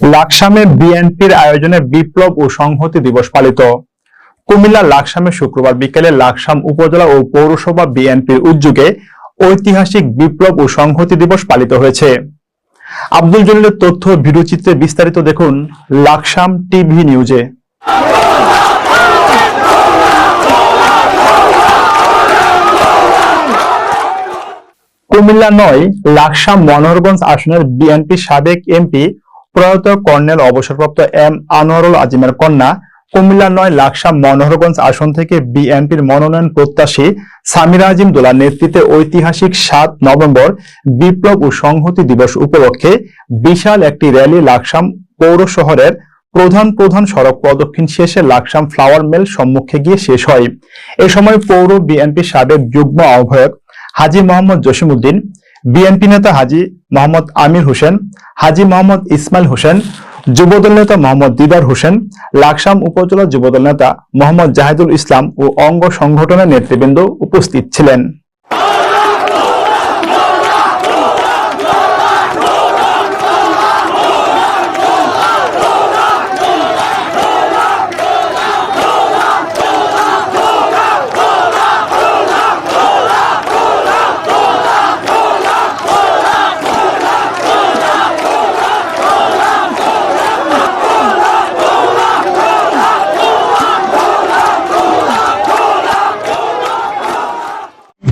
লাকসামে বিএনপির আয়োজনে বিপ্লব ও সংহতি দিবস পালিত। কুমিল্লা লাকসামে শুক্রবার বিকেলে লাকসাম উপজেলা ও পৌরসভা বিএনপির উদ্যোগে ঐতিহাসিক বিপ্লব ও সংহতি দিবস পালিত হয়েছে। আব্দুল জলিলের তথ্য ভিডিওচিত্রে বিস্তারিত দেখুন লাকসাম টিভি নিউজে। কুমিল্লা নয়, লাকসাম মনোহরগঞ্জ আসনের বিএনপি সাবেক এমপি প্রয়াত কর্নেল অবসরপ্রাপ্ত এম আনোয়ারুল আজিমের কন্যা কুমিল্লা নয় লাকসাম মনোহরগঞ্জ আসন থেকে বিএনপির মনোনয়ন প্রত্যাশী সামিরা আজিম দোলার নেতৃত্বে ঐতিহাসিক সাত নভেম্বর বিপ্লব ও সংহতি দিবস উপলক্ষে বিশাল একটি র্যালি লাকসাম পৌর শহরের প্রধান প্রধান সড়ক প্রদক্ষিণ শেষে লাকসাম ফ্লাওয়ার মেল সম্মুখে গিয়ে শেষ হয়। এ সময় পৌর বিএনপি সাবেক যুগ্ম আহ্বায়ক হাজি মোহাম্মদ জসিমউদ্দিন, বিএনপি নেতা হাজি মোহাম্মদ আমির হোসেন, হাজি মোহাম্মদ ইসমাইল হোসেন, যুবদল নেতা মোহাম্মদ দিদার হোসেন, লাকসাম উপজেলা যুবদল নেতা মোহাম্মদ জাহিদুল ইসলাম ও অঙ্গ সংগঠনের নেতৃবৃন্দ উপস্থিত ছিলেন।